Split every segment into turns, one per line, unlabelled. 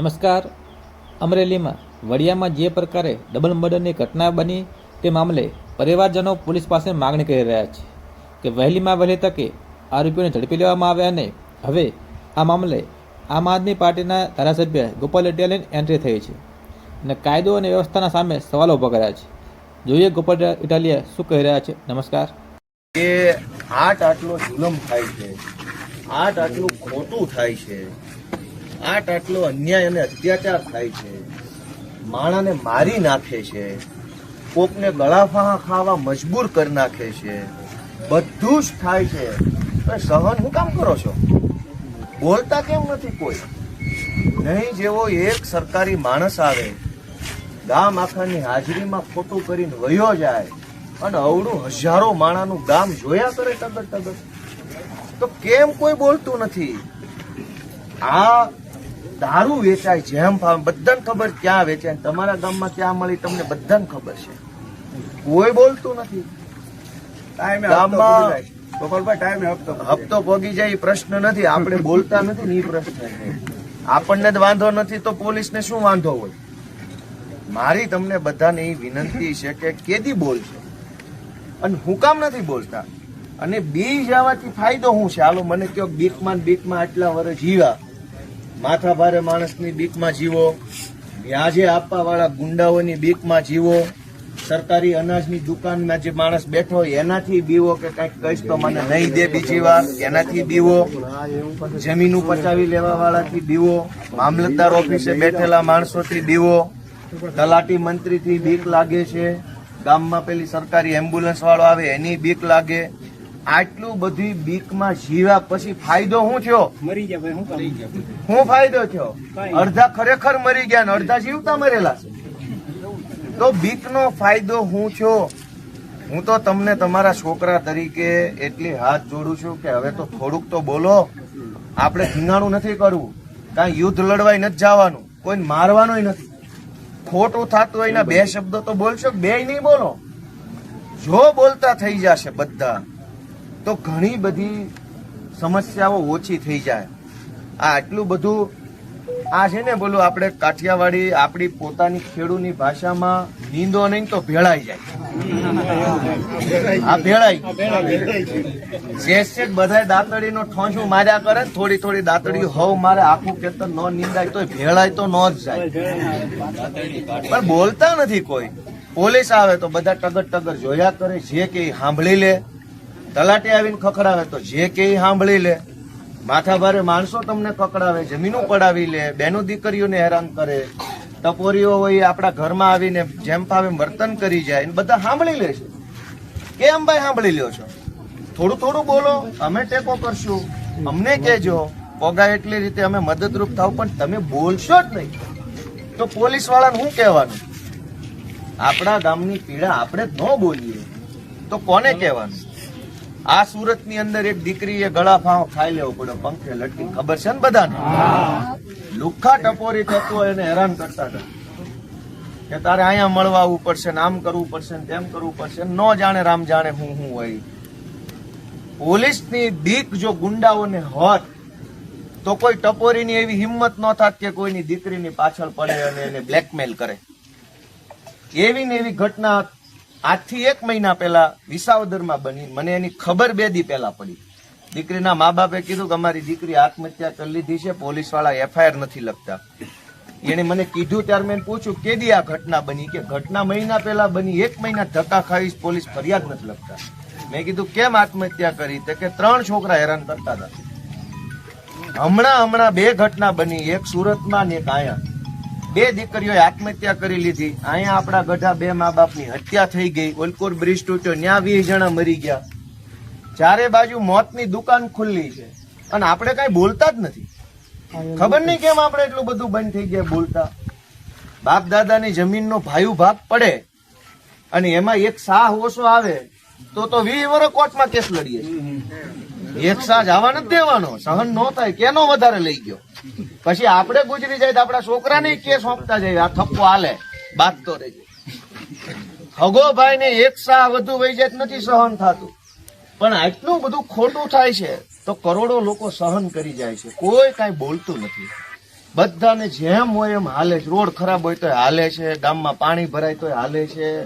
નમસ્કાર. અમરેલીમાં વડિયામાં જે પ્રકારે ડબલ મર્ડરની ઘટના બની તે મામલે પરિવારજનો પોલીસ પાસે માગણી કરી રહ્યા છે કે વહેલીમાં વહેલી તકે આરોપીઓને ઝડપી લેવામાં આવે અને હવે આ મામલે આમ આદમી પાર્ટીના ધારાસભ્ય ગોપાલ ઇટાલિયન એન્ટ્રી થઈ છે અને કાયદો અને વ્યવસ્થાના સામે સવાલો ઊભા કર્યા છે. જોઈએ ગોપાલ ઇટાલિયા શું કહી રહ્યા છે. નમસ્કાર.
કે આટ આટલો જુલમ થાય છે. આટ આટલું ખોટું થાય છે. આટ આટલો અન્યાય અને અત્યાચાર થાય છે. માણાને મારી નાખે છે. કોકને ગળાફા ખાવા મજબૂર કરી નાખે છે. બધું જ થાય છે. તો સહન હું કામ કરો છો? બોલતા કેમ નથી કોઈ? નહીં જેવો એક સરકારી માણસ આવે, ગામ આખાની હાજરીમાં ખોટું કરીને વયો જાય અને અવડું હજારો માણાનું ગામ જોયા કરે ટગર ટગર. તો કેમ કોઈ બોલતું નથી? આ દારૂ વેચાય જેમ ફાવે. બધાને ખબર ક્યાં વેચાય તમારા ગામમાં ક્યાં મળી તમને બધાને ખબર છે. કોઈ બોલતું નથી. ગામમાં-
હપ્તો
હપ્તો જાય. એ પ્રશ્ન નથી. આપણે બોલતા નથી ને એ પ્રશ્ન આપણને જ વાંધો નથી તો પોલીસને શું વાંધો હોય? મારી તમને બધાને એ વિનંતી છે કે કેદી બોલશો? અને હું કામ નથી બોલતા. અને બી જવાથી ફાયદો શું છે? હાલો મને કયો બીકમાં બીકમાં આટલા વર્ષ જીવા માથા ભારે માણસની બીકમાં જીવો વ્યાજે આપવા વાળા ગુંડાઓની બીકમાં જીવો, સરકારી અનાજની દુકાનમાં જે માણસ બેઠો હોય, એનાથી બીવો કે કંઈક કહીશ તો મને નહીં દે બીજી વાર, એનાથી બીવો. જમીન પચાવી લેવા વાળાથી બીવો, મામલતદાર ઓફિસે બેઠેલા માણસોથી બીવો, તલાટી મંત્રીથી બીક લાગે છે, ગામમાં પેલી સરકારી એમ્બ્યુલન્સ વાળો આવે, એની બીક લાગે. આટલું બધી બીકમાં જીવ્યા પછી ફાયદો શું થયો?
મરી ગયા ભાઈ શું
શું ફાયદો થયો? અડધા ખરેખર મરી ગયા ને અડધા જીવતા મરેલા છે. તો બીકનો ફાયદો હું છો હું તો તમને તમારા છોકરા તરીકે એટલી હાથ જોડું છું કે હવે તો થોડુંક તો બોલો. આપણે ધીંગાણું નથી કરવું. કાંઈ યુદ્ધ લડવાય નથી જવાનું. કોઈ મારવાનુંય નથી. ખોટું થતું હોય એના બે શબ્દો તો બોલશો બે નહીં બોલો. જો બોલતા થઈ જશે બધા. તો ઘણી બધી સમસ્યાઓ ઓછી થઈ જાય. આ આટલું બધું આ છે ને બોલું આપણે કાઠિયાવાડી આપણી પોતાની ખેડૂની ભાષામાં નીંદો નહીં તો ભેળાઈ જાય. આ ભેળાઈ. શેષ શેષ બધા દાંતડીનો ઠોંછું માર્યા કરે ને થોડી થોડી દાંતડી હોવ મારે આખું ખેતર ન નીંદાય તો ભેળાય તો ન જ જાય. પણ બોલતા નથી કોઈ. પોલીસ આવે તો બધા ટગર ટગર જોયા કરે, જે કે સાંભળી લે. તલાટી આવીને ખખડાવે તો જે કે સાંભળી લે. માથાભારે માણસો તમને કકડાવે જમીનો પડાવી લે, બેનો દીકરીઓને હેરાન કરે. ટપોરીઓ હોય આપણા ઘરમાં આવીને જેમ ફાવે વર્તન કરી જાય બધા સાંભળી લે છે. કેમ ભાઈ સાંભળી લ્યો છો? થોડું થોડું બોલો, અમે ટેકો કરશું. અમને કહેજો, પોગા એટલી રીતે અમે મદદરૂપ થાવ, પણ તમે બોલશો જ નહીં. તો પોલીસ વાળાને શું કહેવાનું? આપણા ગામની પીડા આપણે ન બોલીએ. તો કોને કહેવાનું? આ સુરતની અંદર એક દીકરીએ ગળા ફાવ ખાઈ લેવો પડ્યો, પંખે લટકી. ખબર છે ને બધાને? લુખા ટપોરી થતું હોય એને હેરાન કરતા હતા. કે તારે અહીંયા મળવા આવવું પડશે ને આમ કરવું પડશે ને તેમ કરવું પડશે ન જાણે રામ જાણે હું હું હોય. પોલીસની દીક જો ગુંડાઓને હોત, તો કોઈ ટપોરીની એવી હિંમત ન થાત કે કોઈની દીકરીની પાછળ પડે અને એને બ્લેકમેલ કરે. એવી ને એવી ઘટના આજથી એક મહિના પહેલા વિસાવદરમાં બની, મને એની ખબર બે દી પહેલા પડી. દીકરીના મા બાપે કીધું કે અમારી દીકરી આત્મહત્યા કરી લીધી છે પોલીસવાળા એફઆઈઆર નથી લખતા. એને મને કીધું ત્યારે મેં પૂછ્યું કેદી આ ઘટના બની? કે ઘટના મહિના પહેલા બની, એક મહિના ધક્કા ખાવી પોલીસ ફરિયાદ નથી લખતા. મેં કીધું, કેમ આત્મહત્યા કરી? તે કે, ત્રણ છોકરા હેરાન કરતા હતા. હમણાં હમણાં બે ઘટના બની, એક સુરતમાં ને એક અહીંયા બે દીકરીઓએ આત્મહત્યા કરી લીધી. અહીંયા આપણા ગઢા બે મા બાપની હત્યા થઈ ગઈ. ઓલકોર બ્રિજ તૂટ્યો, ત્યાં વીસ જણા મરી ગયા. ચારે બાજુ મોતની દુકાન ખુલ્લી છે. અને આપણે કઈ બોલતા જ નથી. ખબર નહીં કેમ આપણે એટલું બધું બંધ થઈ ગયા બોલતા. બાપ દાદાની જમીનનો ભાયુ ભાગ પડે. અને એમાં એક સાહ ઓછો આવે, તો તો વી વર્ષ કોર્ટમાં કેસ લડીએ. એક શાહ જવા નથી દેવાનો. સહન નો થાય કેનો વધારે લઈ ગયો? પછી આપણે ગુજરી જાય તો આપણા છોકરાને કેસ સોંપતા જાય? આ થપ્પો હાલે બાંધતો રહેજે. હગોભાઈ ને એક સાહ વધુ વહી જાય નથી સહન થતું. પણ આટલું બધું ખોટું થાય છે તો કરોડો લોકો સહન કરી જાય છે. કોઈ કાંઈ બોલતું નથી. બધાને જેમ હોય એમ હાલે છે. રોડ ખરાબ હોય તો હાલે છે. ગામમાં પાણી ભરાય તો હાલે છે.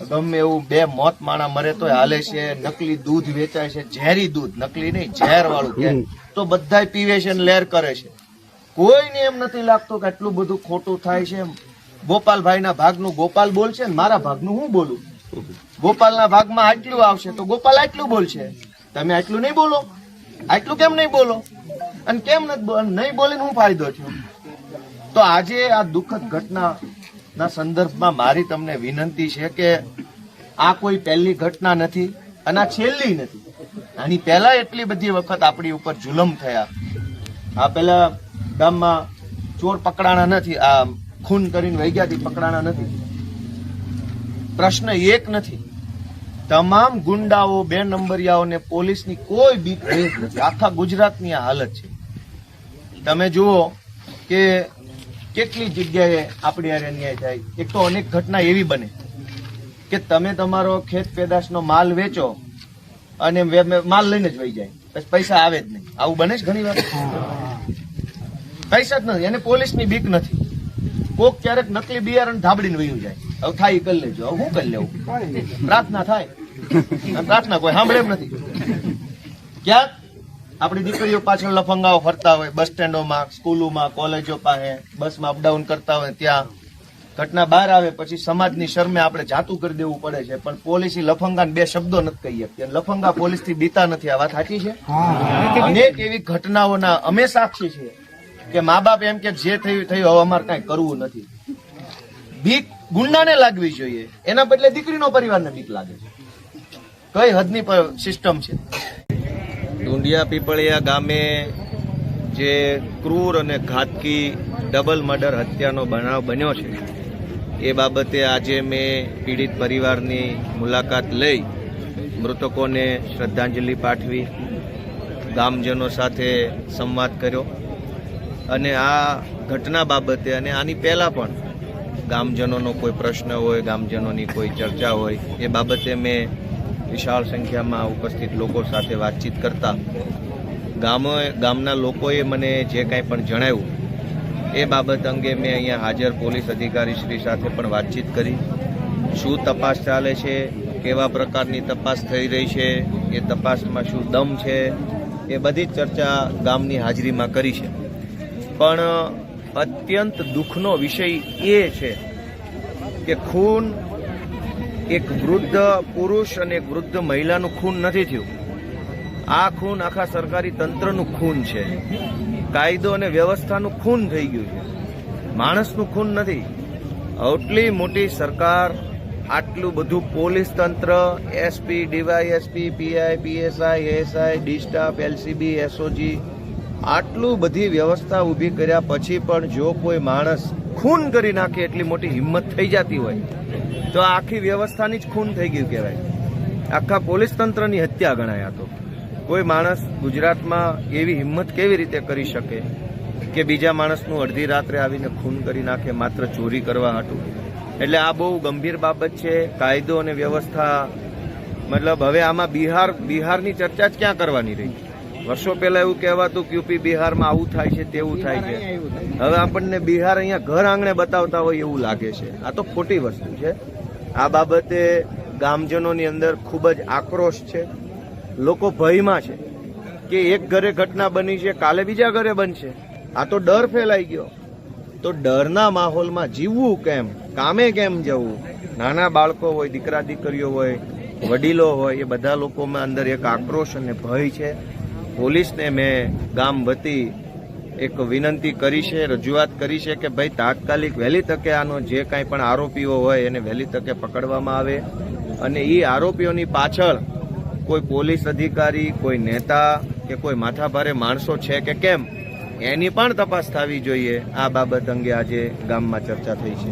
ગમે એવું બે મોત માણા મરે તો હાલે છે નકલી દૂધ વેચાય છે ઝેરી દૂધ નકલી નહીં ઝેર વાળું કે તો બધા પીવે છે ને લેર કરે છે. કોઈને એમ નથી લાગતું કે આટલું બધું ખોટું થાય છે ગોપાલભાઈના ભાગનું ગોપાલ બોલશે ને મારા ભાગનું હું બોલું? ગોપાલના ભાગમાં આટલું આવશે તો ગોપાલ આટલું બોલશે? તમે આટલું નહીં બોલો? આટલું કેમ નહીં બોલો? અને કેમ નથી નહીં બોલીને હું ફાયદો થયો? તો આજે આ દુઃખદ ઘટના ના સંદર્ભમાં મારી તમને વિનંતી છે કે આ કોઈ પહેલી ઘટના નથી અને આ છેલ્લી નથી. આની પહેલા એટલી બધી વખત આપણી ઉપર જુલમ થયા. આ પહેલા ગામમાં ચોર પકડાણા નથી, આ ખૂન કરીને વહી પકડાણા નથી. પ્રશ્ન એક નથી. તમામ ગુંડાઓ, બે નંબરિયાઓને પોલીસની કોઈ બીક નથી. આખા ગુજરાતની આ હાલત છે. તમે જુઓ કે કેટલી જગ્યાએ આપણી હારે અન્યાય થાય? એક તો અનેક ઘટના એવી બને કે તમે તમારો ખેત પેદાશનો માલ વેચો અને માલ લઈને જ વહી જાય. પછી પૈસા આવે જ નહીં. આવું બને છે ઘણી વાર? પૈસા જ નથી. એને પોલીસની બીક નથી. કોક ક્યારેક નકલી બિયારણ ધાબડીને વયું જાય. હવે થાય એ કરી લેજો. હવે હું કરી લેવું? પ્રાર્થના થાય. પ્રાર્થના કોઈ સાંભળે એમ નથી. ક્યાંક આપણી દીકરીઓ પાછળ લફંગાઓ ફરતા હોય, બસ સ્ટેન્ડોમાં, સ્કૂલોમાં, કોલેજો પાસે, બસમાં અપડાઉન કરતા હોય ત્યાં. ઘટના બહાર આવે પછી સમાજની શરમે આપણે જાતું કરી દેવું પડે છે. પણ પોલીસી લફંગાને બે શબ્દો નથી કહી શકતી. લફંગા પોલીસથી બીતા નથી. આ વાત સાચી છે? અનેક એવી ઘટનાઓના અમે સાક્ષી છીએ કે મા બાપ એમ કે જે થયું થયું, હવે અમારે કાંઈ કરવું નથી. બીક ગુંડાને લાગવી જોઈએ. એના બદલે દીકરીનો પરિવારને બીક લાગે છે. કઈ હદની સિસ્ટમ છે? ડુંડિયા પીપળિયા ગામે જે ક્રૂર અને ઘાતકી ડબલ મર્ડર હત્યાનો બનાવ બન્યો છે, એ બાબતે આજે મેં પીડિત પરિવારની મુલાકાત લઈ મૃતકોને શ્રદ્ધાંજલિ પાઠવી, ગામજનો સાથે સંવાદ કર્યો અને આ ઘટના બાબતે અને આની પહેલાં પણ ગામજનોનો કોઈ પ્રશ્ન હોય, ગામજનોની કોઈ ચર્ચા હોય, એ બાબતે મેં વિશાળ સંખ્યામાં ઉપસ્થિત લોકો સાથે વાતચીત કરતા ગામો ગામના લોકોએ મને જે કાંઈ પણ જણાવ્યું, એ બાબત અંગે મેં અહીંયા હાજર પોલીસ અધિકારી શ્રી સાથે પણ વાતચીત કરી. શું તપાસ ચાલે છે? કેવા પ્રકારની તપાસ થઈ રહી છે? એ તપાસમાં શું દમ છે? એ બધી જ ચર્ચા ગામની હાજરીમાં કરી છે. પણ અત્યંત દુઃખનો વિષય એ છે કે ખૂન એક વૃદ્ધ પુરુષ અને એક વૃદ્ધ મહિલાનું ખૂન નથી થયું. આ ખૂન આખા સરકારી તંત્રનું ખૂન છે. કાયદો અને વ્યવસ્થાનું ખૂન થઈ ગયું છે. માણસનું ખૂન નથી. આટલી મોટી સરકાર, આટલું બધું પોલીસ તંત્ર, SP, DYSP, PI, PSI ASI D staff, LCB, SOG, આટલું બધી વ્યવસ્થા ઊભી કર્યા પછી પણ જો કોઈ માણસ ખૂન કરી નાખે એટલી મોટી હિંમત થઈ જતી હોય તો આખી વ્યવસ્થાની જ ખૂન થઈ ગયું કહેવાય. આખા પોલીસ તંત્રની હત્યા ગણાય તો. કોઈ માણસ ગુજરાતમાં એવી હિંમત કેવી રીતે કરી શકે કે બીજા માણસનું અડધી રાત્રે આવીને ખૂન કરી નાખે, માત્ર ચોરી કરવા હતું એટલે આ બહુ ગંભીર બાબત છે. કાયદો અને વ્યવસ્થા, મતલબ હવે આમાં બિહાર, બિહારની ચર્ચા જ ક્યાં કરવાની રહી? વર્ષો પહેલા એવું કહેવાતું કે યુપી બિહારમાં આવું થાય છે તેવું થાય છે. હવે આપણને બિહાર અહીંયા ઘર આંગણે બતાવતા હોય એવું લાગે છે. આ તો ખોટી વસ્તુ છે. આ બાબતે ગામજનોની અંદર ખૂબ જ આક્રોશ છે. લોકો ભયમાં છે કે એક ઘરે ઘટના બની છે કાલે બીજા ઘરે બનશે. આ તો ડર ફેલાઈ ગયો. તો ડરના માહોલમાં જીવવું કેમ? કામે કેમ જવું? નાના બાળકો હોય દીકરા દીકરીઓ હોય વડીલો હોય એ બધા લોકોમાં અંદર એક આક્રોશ અને ભય છે. પોલીસને મેં ગામ વતી એક વિનંતી કરી છે, રજૂઆત કરી છે કે ભાઈ તાત્કાલિક વહેલી તકે આનો જે કાંઈ પણ આરોપીઓ હોય એને વહેલી તકે પકડવામાં આવે અને એ આરોપીઓની પાછળ કોઈ પોલીસ અધિકારી, કોઈ નેતા કે કોઈ માથાભારે માણસો છે કે કેમ, એની પણ તપાસ થવી જોઈએ. આ બાબત અંગે આજે ગામમાં ચર્ચા થઈ છે.